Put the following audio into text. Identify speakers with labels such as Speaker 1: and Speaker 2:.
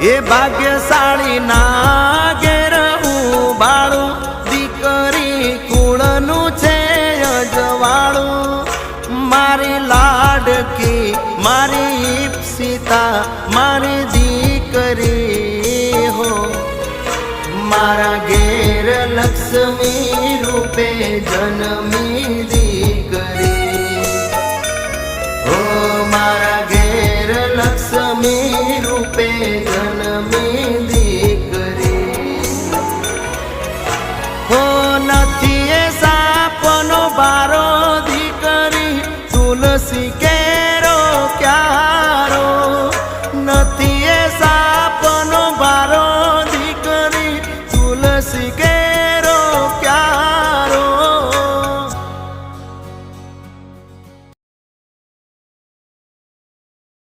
Speaker 1: એ ભાગ્યશાળી ના ઘેર બાળું. દીકરી કુળનું છે અજવાળું. મારી લાડકી, મારી સીતા મારી દીકરી હો. મારા ઘેર લક્ષ્મી રૂપે જન્મી દી. જન્મે દીકરી. હો નથી એ સાપનો બારો દીકરી. તુલસી કેરો ક્યારો? નથી એ સાપનો બારો દીકરી. તુલસી કે